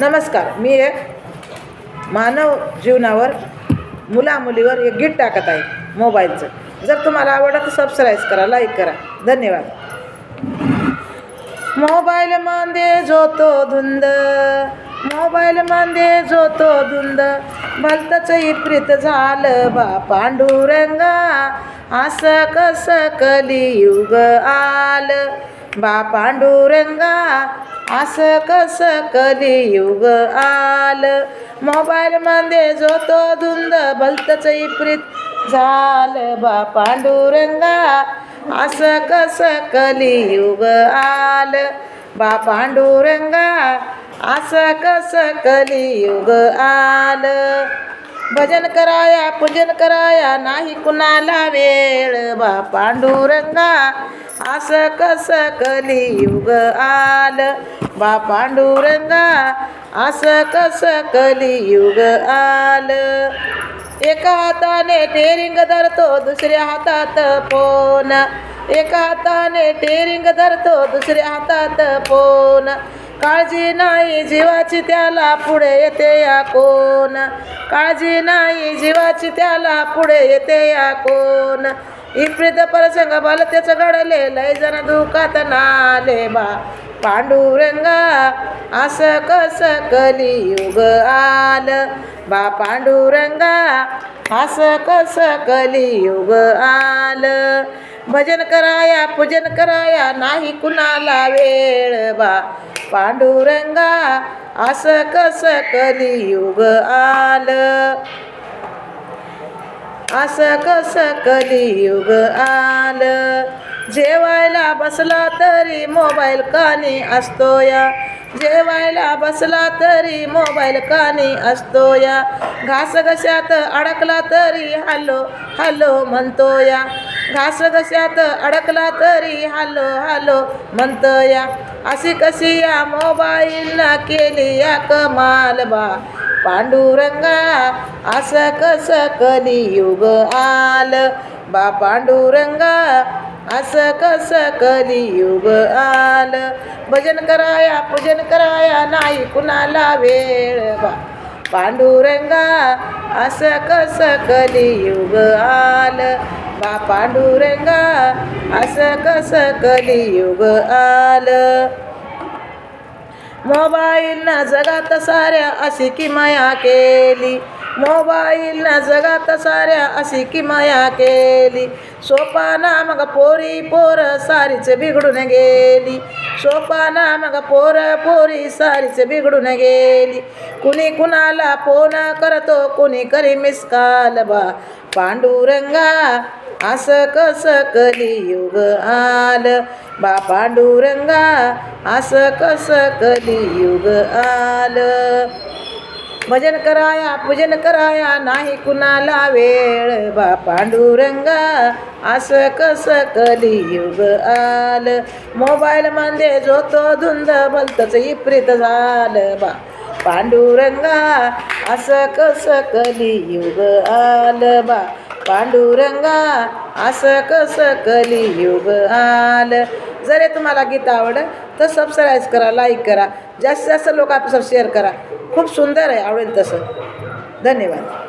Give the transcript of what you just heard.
नमस्कार मी एक मानव जीवनावर मुलामुलीवर एक गीत टाकत आहे मोबाईलचं. जर तुम्हाला आवडलं तर सबस्क्राईब करा लाईक करा. धन्यवाद. मोबाईलमध्ये जो तो धुंद मोबाईलमध्ये जो तो धुंद. भलतच इप्रित झालं बा पांडुरंगा असं कसं कलियुग आलं. बा पांडुरंगा असं कसं कलियुग आलं? मोबाईलमध्ये जो तो धुंद भलतंच इप्रित झालं बा पांडुरंगा. असं कसं कलियुग आलं बा पांडुरंगा? असं कसं कलियुग आलं? भजन कराया पूजन कराया नाही कुणाला वेळ बा पांडुरंगा. असं कसं कलियुग आलं? बा पांडुरंगा असं कसं कलियुग आलं? एका हाताने टेरिंग धरतो दुसऱ्या हातात फोन. एका हाताने टेरिंग धरतो दुसऱ्या हातात फोन. काळजी नाही जीवाची त्याला पुढे येते या कोण. काळजी नाही जीवाची त्याला पुढे येते या कोण. इप्रित प्रसंग बाल त्याचं घडले लय जण दुखात नाले बा. पांडुरंगा असं कसं कलियुग आलं? बा पांडुरंगा असं कसं कलियुग आलं? भजन कराया पूजन कराया नाही कुणाला वेळ बा. पांडुरंगा असं कसं कलियुग आलं? असं कसं कलियुग आलं? जेवायला बसला तरी मोबाईल कानी असतो या जेवायला बसला तरी मोबाईल कानी असतो या घास घशात अडकला तरी हॅलो हॅलो म्हणतो या घास घशात अडकला तरी हॅलो हॅलो म्हणतो या अशी कशी या मोबाईलनं केली या कमाल बा. पांडुरंगा असं कसं कलियुग आलं? बा पांडुरंगा असं कसं कलियुग आलं? भजन कराया पूजन कराया नाही कुणाला वेळ बा. पांडुरंगा असं कसं कलियुग आलं? बा पांडुरंगा असं कसं कलियुग आलं? मोबाईलनं जगात साऱ्या अशी की माया केली. मोबाईलनं जगात साऱ्या अशी की माया केली. सोपाना मग पोरी पोर सारीच बिघडून गेली. सोपाना मग पोर पोरी सारीच बिघडून गेली. कुणी कुणाला फोन करतो कुणी करी मिस काल बा. पांडुरंगा असं कसं कलियुग आलं? बा पांडुरंगा असं कसं कलियुग आलं? भजन कराया पूजन कराया नाही कुणाला वेळ. बा पांडुरंगा असं कसं कलियुग आलं? मोबाईलमध्ये जो तो धुंद भलतंच इप्रित झालं. बा पांडुरंगा असं कसं कलियुग आलं? बा पांडुरंगा असं कसं कलियुग आल? जर हे तुम्हाला गीत आवडलं तर सबस्क्राईब करा लाईक करा. जास्तीत जास्त लोक आपल्यासोबत शेअर करा. खूप सुंदर आहे आवडेल तसं. धन्यवाद.